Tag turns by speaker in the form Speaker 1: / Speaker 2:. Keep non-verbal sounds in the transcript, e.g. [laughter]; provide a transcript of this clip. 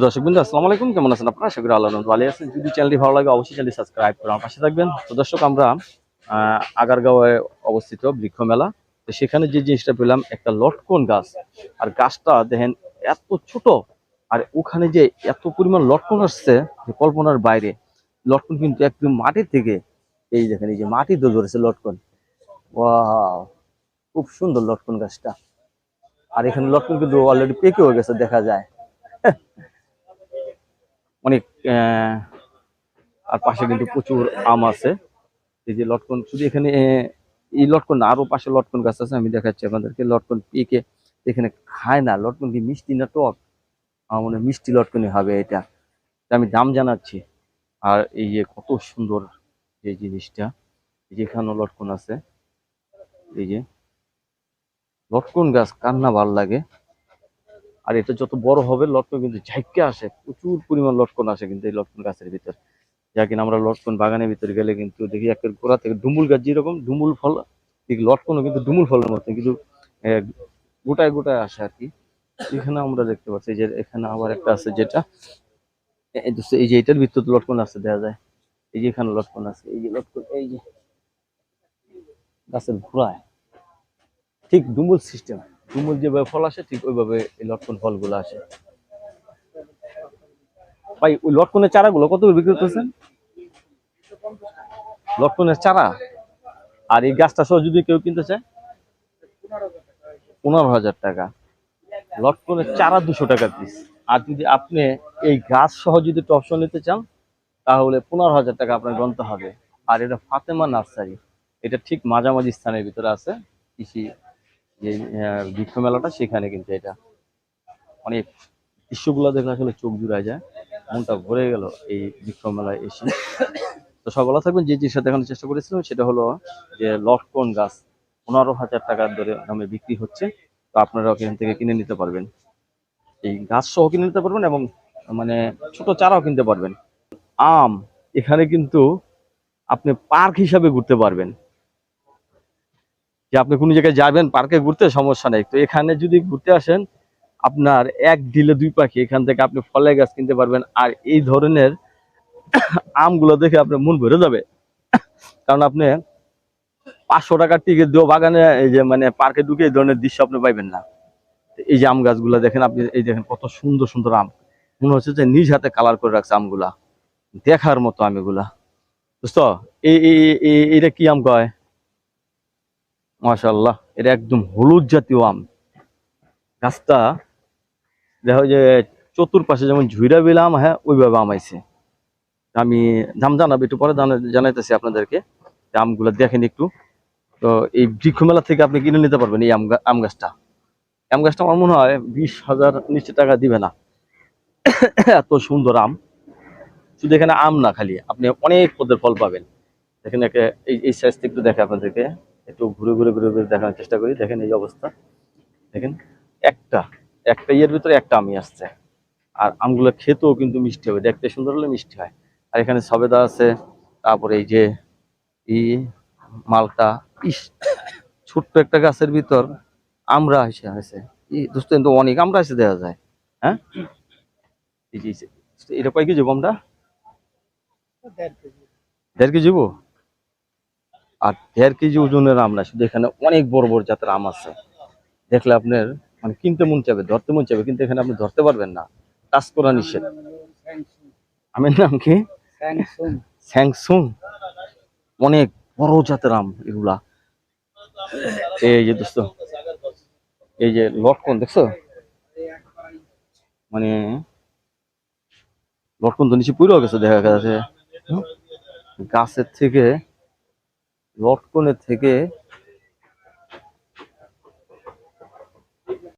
Speaker 1: প্রিয় দর্শক বিন্দু, আসসালামু আলাইকুম। কেমন আছেন আপনারা? করি আল্লাহ ভালো আছেন। যদি চ্যানেলটি ভালো লাগে, অবশ্যই চ্যানেলটি সাবস্ক্রাইব করে আমার পাশে থাকবেন। তো দর্শক, আমরা আগারগাঁওয়ে অবস্থিত বৃক্ষ মেলা। তো সেখানে যে জিনিসটা পেলাম, একটা লটকন গাছ। আর গাছটা দেখেন, এত ছোট। আর ওখানে যে এত পরিমাণ লটকন আসছে, যে কল্পনার বাইরে। লটকন কিন্তু একদম মাটির থেকে, এই দেখেন, এই যে মাটিতে ধরেছে লটকন। ওয়াও, খুব সুন্দর লটকন গাছটা। আর এখানে লটকন কিন্তু অলরেডি পেকে হয়ে গেছে, দেখা যায়। অনেক আর পাশে কিন্তু প্রচুর আম আছে। এই যে লটকন, শুধু এখানে এই লটকন না, আরও পাশে লটকন গাছ আছে, আমি দেখাচ্ছি আপনাদেরকে। লটকন পেকে এখানে খায় না, লটকন কি মিষ্টি না টক? আমার মনে মিষ্টি লটকনই হবে এটা। আমি দাম জানাচ্ছি। আর এই যে কত সুন্দর এই জিনিসটা, এই যে এখানেও লটকন আছে। এই যে লটকন গাছ কান্না ভালো লাগে। আর এটা যত বড় হবে লটকন কিন্তু ঝাইকে আসে, প্রচুর পরিমাণ লটকন আসে কিন্তু এই লটকন গাছের ভিতর। যা কিনা আমরা লটকন বাগানের ভিতরে গেলে কিন্তু দেখি একের গোড়া থেকে ডুমুল গাছ যেরকম ডুমুল ফল, ঠিক লটকনও কিন্তু ডুমুল ফলের মতো কিন্তু গোটায় গোটায় আসে আর কি। এখানে আমরা দেখতে পাচ্ছি যে এখানে আবার একটা আছে যেটা এই যে- এটার ভিতর লটকন আছে দেখা যায়। এই যে এখানে লটকন আছে, এই যে লটকন, এই যে গাছের ঘোড়ায় ঠিক ডুমুল সিস্টেম। ডুমুল যেভাবে ফল আসে, ঠিক ওইভাবে এই লটকন ফলগুলো আসে। ভাই, ওই লটকনের চারাগুলো কত করে বিক্রি করতেছেন? লটকনের চারা? আর এই গাছটা সহ যদি কেউ কিনতে চায়? পনেরো হাজার টাকা। লটকনের চারা দুশো টাকা পিস আর যদি আপনি এই গাছ সহ যদি টপশন নিতে চান, তাহলে পনেরো হাজার টাকা আপনার গন্তে হবে। আর এটা ফাতেমা নার্সারি। এটা ঠিক মাঝামাঝি স্থানের ভিতরে আছে কৃষি যে বৃক্ষ মেলাটা সেখানে কিন্তু এটা অনেক দৃশ্যগুলো দেখলে আসলে চোখ জুড়ায় যায়, মনটা ভরে গেল এই বৃক্ষ মেলায় এসে। তো সকলে থাকবেন। যে জিনিসটা দেখানোর চেষ্টা করেছিলাম সেটা হলো যে লটকন গাছ, পনেরো হাজার টাকার দরে দামে বিক্রি হচ্ছে। তো আপনারা এখান থেকে কিনে নিতে পারবেন। এই গাছ সহ কিনে নিতে পারবেন এবং মানে ছোট চারাও কিনতে পারবেন। আম, এখানে কিন্তু আপনি পার্ক হিসাবে ঘুরতে পারবেন। যে আপনি কোনো জায়গায় যাবেন পার্কে ঘুরতে সমস্যা নেই। তো এখানে যদি ঘুরতে আসেন, আপনার এক ডিলে দুই পাখি, এখান থেকে আপনি ফলের গাছ কিনতে পারবেন। আর এই ধরনের [coughs] আমগুলো দেখে আপনার মন ভরে যাবে। [coughs] কারণ আপনি পাঁচশো টাকার টিকিট দিয়েও বাগানে এই যে মানে পার্কে ঢুকে এই ধরনের দৃশ্য আপনি পাইবেন না। এই যে আম গাছগুলো দেখেন আপনি, এই দেখেন কত সুন্দর সুন্দর আম। মনে হচ্ছে যে নিজ হাতে কালার করে রাখছে আমগুলা। দেখার মতো আম এগুলা। বুঝতো এই- এটা কি আম কয়? মাশাল্লাহ এটা একদম হলুদ জাতীয় আম। গাছটা, দেখো যে চতুর্পাশে যেমন ঝুইরা বিলা আম হ্যাঁ ওইভাবে আম আইছে। আমি দাম জানাব, একটু পরে জানা- জানাইতেছি আপনাদেরকে। আমগুলো দেখেন একটু। তো এই বৃক্ষ মেলা থেকে আপনি কিনে নিতে পারবেন এই আম গাছটা। আম গাছটা আমার মনে হয় বিশ হাজার নিচে টাকা দিবে না। এত সুন্দর আম। শুধু এখানে আম না খালি, আপনি অনেক পদের ফল পাবেন। এই এই সাইজটা একটু দেখে আপনাদেরকে। একটু ঘুরে ঘুরে ঘুরে ঘুরে দেখানোর চেষ্টা করি। দেখেন এই অবস্থা। দেখেন একটা একটা ইয়ের ভিতরে একটা আমি আসছে। আর আমগুলো খেতেও কিন্তু মিষ্টি হবে। দেখতে সুন্দর হলে মিষ্টি হয়। আর এখানে সবেদা আছে তারপরে এই যে ই মালটা ইস ছোট্ট একটা গাছের ভিতর আমরা এসে হয়েছে ই দোস্ত কিন্তু অনেক আমরা এসে দেওয়া যায়। হ্যাঁ? এটা কয় কেজি আমরা দেড় কেজি গো? আর দেড় কেজি ওজনের আম না শুধু এখানে অনেক বড় বড় জাতের আম আছে। দেখলে আপনার মানে কিনতে মন চাবে ধরতে মন চাবে কিন্তু এখানে আপনি ধরতে পারবেন না। টাচ করা নিষেধ। আমের নাম কি? স্যাংসুং অনেক বড় জাতের আম এগুলা। এই যে দোস্ত এই যে লটকন দেখছ? মানে লটকন তো নিচে পুরো গেছে দেখা গেছে। গাছের থেকে লটকনের থেকে